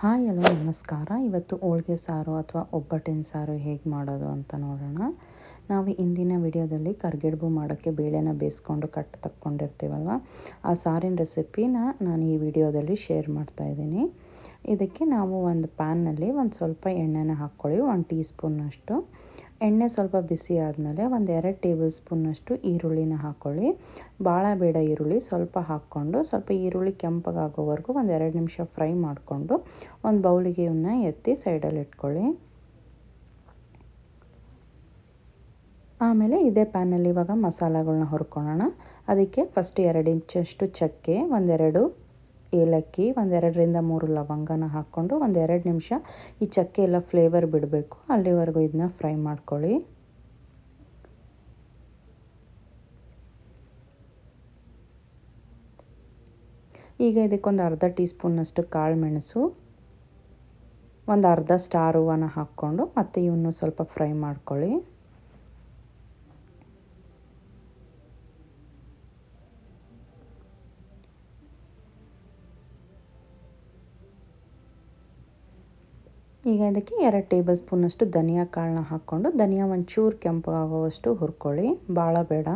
Hi hello, ನಮಸ್ಕಾರ. ಇವತ್ತು ಹೋಳಿಗೆ ಸಾರು ಅಥವಾ ಒಬ್ಬಟ್ಟಿನ ಸಾರು ಹೇಗೆ ಮಾಡೋದು ಅಂತ ನೋಡೋಣ. ನಾವು ಇಂದಿನ ವಿಡಿಯೋದಲ್ಲಿ ಕರ್ಗೆಡ್ಬು ಮಾಡೋಕ್ಕೆ ಬೇಳೆನ ಬೇಯಿಸ್ಕೊಂಡು ಕಟ್ ತಕ್ಕೊಂಡಿರ್ತೀವಲ್ವ? ಆ ಸಾರಿನ ರೆಸಿಪಿನ ನಾನು ಈ ವಿಡಿಯೋದಲ್ಲಿ ಶೇರ್ ಮಾಡ್ತಾ ಇದ್ದೀನಿ. ಇದಕ್ಕೆ ನಾವು ಒಂದು ಪ್ಯಾನ್ನಲ್ಲಿ ಒಂದು ಸ್ವಲ್ಪ ಎಣ್ಣೆನ ಹಾಕ್ಕೊಳ್ಳಿ, ಒಂದು ಟೀ ಸ್ಪೂನ್ನಷ್ಟು ಎಣ್ಣೆ ಸ್ವಲ್ಪ ಬಿಸಿ ಆದಮೇಲೆ ಒಂದು ಎರಡು ಟೇಬಲ್ ಸ್ಪೂನಷ್ಟು ಈರುಳ್ಳಿನ ಹಾಕ್ಕೊಳ್ಳಿ ಭಾಳ ಬೇಡ ಈರುಳ್ಳಿ, ಸ್ವಲ್ಪ ಹಾಕ್ಕೊಂಡು, ಸ್ವಲ್ಪ ಈರುಳ್ಳಿ ಕೆಂಪಗಾಗೋವರೆಗೂ ಒಂದು ಎರಡು ನಿಮಿಷ ಫ್ರೈ ಮಾಡಿಕೊಂಡು ಒಂದು ಬೌಲಿಗೆ ಇವನ್ನ ಎತ್ತಿ ಸೈಡಲ್ಲಿ ಇಟ್ಕೊಳ್ಳಿ. ಆಮೇಲೆ ಇದೇ ಪ್ಯಾನಲ್ಲಿ ಇವಾಗ ಮಸಾಲಗಳನ್ನ ಹುರ್ಕೊಳ್ಳೋಣ. ಅದಕ್ಕೆ ಫಸ್ಟ್ ಎರಡು ಇಂಚಷ್ಟು ಚಕ್ಕೆ ಒಂದೆರಡು ಏಲಕ್ಕಿ, ಒಂದೆರಡರಿಂದ ಮೂರು ಲವಂಗನ ಹಾಕ್ಕೊಂಡು ಒಂದೆರಡು ನಿಮಿಷ ಈ ಚಕ್ಕೆ ಎಲ್ಲ ಫ್ಲೇವರ್ ಬಿಡಬೇಕು. ಅಲ್ಲಿವರೆಗೂ ಇದನ್ನ ಫ್ರೈ ಮಾಡ್ಕೊಳ್ಳಿ. ಈಗ ಇದಕ್ಕೊಂದು ಅರ್ಧ ಟೀ ಸ್ಪೂನಷ್ಟು ಕಾಳು ಮೆಣಸು ಒಂದು ಅರ್ಧ ಸ್ಟಾರ್ ಹೂವನ ಹಾಕ್ಕೊಂಡು ಮತ್ತು ಇವನ್ನು ಸ್ವಲ್ಪ ಫ್ರೈ ಮಾಡ್ಕೊಳ್ಳಿ. ಈಗ ಇದಕ್ಕೆ ಎರಡು ಟೇಬಲ್ ಸ್ಪೂನಷ್ಟು ಧನಿಯಾ ಕಾಳನ್ನ ಹಾಕ್ಕೊಂಡು, ಧನಿಯಾ ಒಂಚೂರು ಕೆಂಪಾಗುವಷ್ಟು ಹುರ್ಕೊಳ್ಳಿ. ಭಾಳ ಬೇಡ.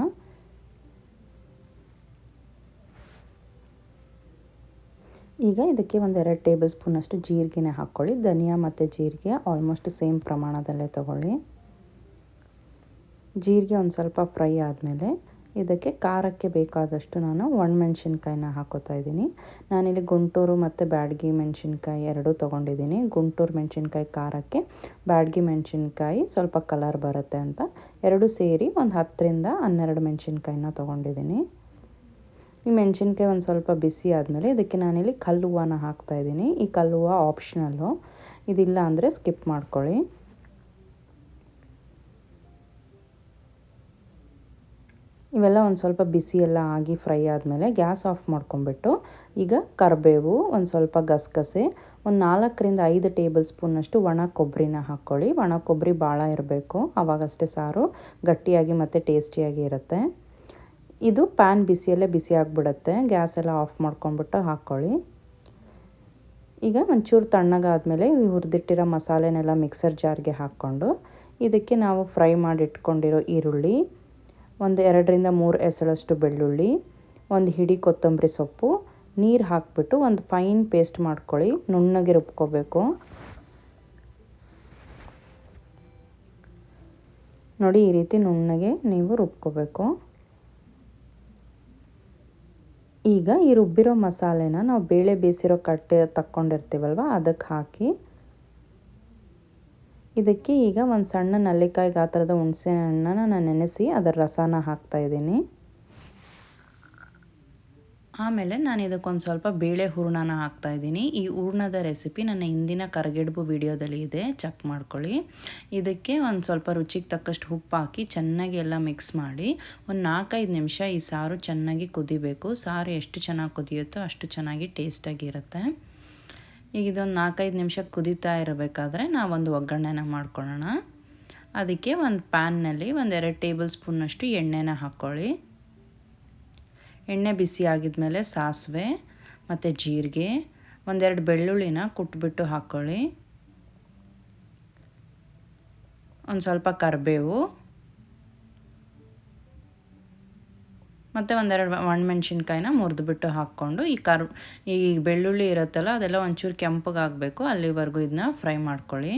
ಈಗ ಇದಕ್ಕೆ ಒಂದು ಎರಡು ಟೇಬಲ್ ಸ್ಪೂನಷ್ಟು ಜೀರಿಗೆನೇ ಹಾಕ್ಕೊಳ್ಳಿ. ಧನಿಯಾ ಮತ್ತು ಜೀರಿಗೆ ಆಲ್ಮೋಸ್ಟ್ ಸೇಮ್ ಪ್ರಮಾಣದಲ್ಲೇ ತಗೊಳ್ಳಿ. ಜೀರಿಗೆ ಒಂದು ಸ್ವಲ್ಪ ಫ್ರೈ ಆದಮೇಲೆ ಇದಕ್ಕೆ ಖಾರಕ್ಕೆ ಬೇಕಾದಷ್ಟು ನಾನು ಒಣಮೆಣ್ಸಿನ್ಕಾಯಿನ ಹಾಕೋತಾ ಇದ್ದೀನಿ. ನಾನಿಲ್ಲಿ ಗುಂಟೂರು ಮತ್ತು ಬ್ಯಾಡಗಿ ಮೆಣಸಿನ್ಕಾಯಿ ಎರಡೂ ತೊಗೊಂಡಿದ್ದೀನಿ. ಗುಂಟೂರು ಮೆಣಸಿನ್ಕಾಯಿ ಖಾರಕ್ಕೆ ಬ್ಯಾಡಗಿ ಮೆಣಸಿನ್ಕಾಯಿ ಸ್ವಲ್ಪ ಕಲರ್ ಬರುತ್ತೆ ಅಂತ. ಎರಡು ಸೇರಿ ಒಂದು ಹತ್ತರಿಂದ ಹನ್ನೆರಡು ಮೆಣಸಿನ್ಕಾಯಿನ ತೊಗೊಂಡಿದ್ದೀನಿ. ಈ ಮೆಣಸಿನ್ಕಾಯಿ ಒಂದು ಸ್ವಲ್ಪ ಬಿಸಿ ಆದಮೇಲೆ ಇದಕ್ಕೆ ನಾನಿಲ್ಲಿ ಕಲ್ಲು ಹೂವನ ಹಾಕ್ತಾಯಿದ್ದೀನಿ ಈ ಕಲ್ಲು ಹೂವು ಆಪ್ಷನಲ್ಲು ಇದಿಲ್ಲ ಅಂದರೆ ಸ್ಕಿಪ್ ಮಾಡ್ಕೊಳ್ಳಿ. ಇವೆಲ್ಲ ಒಂದು ಸ್ವಲ್ಪ ಬಿಸಿ ಎಲ್ಲ ಆಗಿ ಫ್ರೈ ಆದಮೇಲೆ ಗ್ಯಾಸ್ ಆಫ್ ಮಾಡ್ಕೊಂಬಿಟ್ಟು ಈಗ ಕರಿಬೇವು, ಒಂದು ಸ್ವಲ್ಪ ಗಸಗಸೆ, ಒಂದು ನಾಲ್ಕರಿಂದ ಐದು ಟೇಬಲ್ ಸ್ಪೂನಷ್ಟು ಒಣ ಕೊಬ್ಬರಿನ ಹಾಕ್ಕೊಳ್ಳಿ ಒಣ ಕೊಬ್ಬರಿ ಭಾಳ ಇರಬೇಕು ಆವಾಗಷ್ಟೇ ಸಾರು ಗಟ್ಟಿಯಾಗಿ ಮತ್ತು ಟೇಸ್ಟಿಯಾಗಿ ಇರುತ್ತೆ. ಇದು ಪ್ಯಾನ್ ಬಿಸಿಯಲ್ಲೇ ಬಿಸಿ ಆಗಿಬಿಡುತ್ತೆ, ಗ್ಯಾಸ್ ಎಲ್ಲ ಆಫ್ ಮಾಡ್ಕೊಂಬಿಟ್ಟು ಹಾಕ್ಕೊಳ್ಳಿ ಈಗ ಒಂಚೂರು ತಣ್ಣಗಾದಮೇಲೆ ಈ ಹುರಿದಿಟ್ಟಿರೋ ಮಸಾಲೆನೆಲ್ಲ ಮಿಕ್ಸರ್ ಜಾರ್ಗೆ ಹಾಕ್ಕೊಂಡು ಇದಕ್ಕೆ ನಾವು ಫ್ರೈ ಮಾಡಿ ಇಟ್ಕೊಂಡಿರೋ ಈರುಳ್ಳಿ ಒಂದು ಎರಡರಿಂದ ಮೂರು ಎಸಳಷ್ಟು ಬೆಳ್ಳುಳ್ಳಿ, ಒಂದು ಹಿಡಿ ಕೊತ್ತಂಬರಿ ಸೊಪ್ಪು, ನೀರು ಹಾಕಿಬಿಟ್ಟು ಒಂದು ಫೈನ್ ಪೇಸ್ಟ್ ಮಾಡ್ಕೊಳ್ಳಿ, ನುಣ್ಣಗೆ ರುಬ್ಕೋಬೇಕು. ನೋಡಿ, ಈ ರೀತಿ ನುಣ್ಣಗೆ ನೀವು ರುಬ್ಕೋಬೇಕು. ಈಗ ಈ ರುಬ್ಬಿರೋ ಮಸಾಲೆನ ನಾವು ಬೇಳೆ ಬೇಯಿಸಿರೋ ಕಟ್ಟೆ ತಕ್ಕೊಂಡಿರ್ತೀವಲ್ವ, ಅದಕ್ಕೆ ಹಾಕಿ ಇದಕ್ಕೆ ಈಗ ಒಂದು ಸಣ್ಣ ನಲ್ಲಿಕಾಯಿ ಗಾತ್ರದ ಹುಣಸೆ ಹಣ್ಣನ್ನು ನಾನು ನೆನೆಸಿ ಅದರ ರಸನ ಹಾಕ್ತಾಯಿದ್ದೀನಿ ಆಮೇಲೆ ನಾನು ಇದಕ್ಕೊಂದು ಸ್ವಲ್ಪ ಬೇಳೆ ಹೂರ್ಣನ ಹಾಕ್ತಾಯಿದ್ದೀನಿ ಈ ಹೂರ್ಣದ ರೆಸಿಪಿ ನನ್ನ ಹಿಂದಿನ ಕರಗೆಡ್ಬು ವಿಡಿಯೋದಲ್ಲಿ ಇದೆ. ಚೆಕ್ ಮಾಡ್ಕೊಳ್ಳಿ. ಇದಕ್ಕೆ ಒಂದು ಸ್ವಲ್ಪ ರುಚಿಗೆ ತಕ್ಕಷ್ಟು ಉಪ್ಪು ಹಾಕಿ ಚೆನ್ನಾಗಿ ಎಲ್ಲ ಮಿಕ್ಸ್ ಮಾಡಿ ಒಂದು ನಾಲ್ಕೈದು ನಿಮಿಷ ಈ ಸಾರು ಚೆನ್ನಾಗಿ ಕುದಿಬೇಕು. ಸಾರು ಎಷ್ಟು ಚೆನ್ನಾಗಿ ಕುದಿಯುತ್ತೋ ಅಷ್ಟು ಚೆನ್ನಾಗಿ ಟೇಸ್ಟಾಗಿರುತ್ತೆ ಈಗ ಇದೊಂದು ನಾಲ್ಕೈದು ನಿಮಿಷ ಕುದೀತಾ ಇರಬೇಕಾದ್ರೆ ನಾವೊಂದು ಒಗ್ಗರಣೆನ ಮಾಡ್ಕೊಳ್ಳೋಣ. ಅದಕ್ಕೆ ಒಂದು ಪ್ಯಾನ್ನಲ್ಲಿ ಒಂದೆರಡು ಟೇಬಲ್ ಸ್ಪೂನಷ್ಟು ಎಣ್ಣೆನ ಹಾಕ್ಕೊಳ್ಳಿ. ಎಣ್ಣೆ ಬಿಸಿ ಆಗಿದ್ಮೇಲೆ ಸಾಸಿವೆ ಮತ್ತು ಜೀರಿಗೆ, ಒಂದೆರಡು ಬೆಳ್ಳುಳ್ಳಿನ ಕುಟ್ಬಿಟ್ಟು ಹಾಕ್ಕೊಳ್ಳಿ. ಒಂದು ಸ್ವಲ್ಪ ಕರಿಬೇವು ಮತ್ತು ಒಂದೆರಡು ಒಣಮೆಣ್ಸಿನ್ಕಾಯಿನ ಮುರಿದ್ಬಿಟ್ಟು ಹಾಕ್ಕೊಂಡು ಈ ಕರ್, ಈ ಬೆಳ್ಳುಳ್ಳಿ ಇರುತ್ತಲ್ಲ ಅದೆಲ್ಲ ಒಂಚೂರು ಕೆಂಪಗಾಗಬೇಕು ಅಲ್ಲಿವರೆಗೂ ಇದನ್ನ ಫ್ರೈ ಮಾಡ್ಕೊಳ್ಳಿ.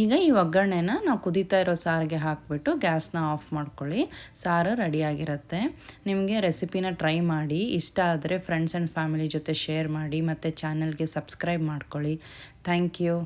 ಈಗ ಈ ಒಗ್ಗರಣೆನ ನಾವು ಕುದೀತಾ ಇರೋ ಸಾರಿಗೆ ಹಾಕಿಬಿಟ್ಟು ಗ್ಯಾಸ್ನ ಆಫ್ ಮಾಡ್ಕೊಳ್ಳಿ. ಸಾರು ರೆಡಿಯಾಗಿರುತ್ತೆ. ನಿಮಗೆ ರೆಸಿಪಿನ ಟ್ರೈ ಮಾಡಿ, ಇಷ್ಟ ಆದರೆ ಫ್ರೆಂಡ್ಸ್ ಆ್ಯಂಡ್ ಫ್ಯಾಮಿಲಿ ಜೊತೆ ಶೇರ್ ಮಾಡಿ, ಮತ್ತು ಚಾನಲ್ಗೆ ಸಬ್ಸ್ಕ್ರೈಬ್ ಮಾಡ್ಕೊಳ್ಳಿ. Thank you.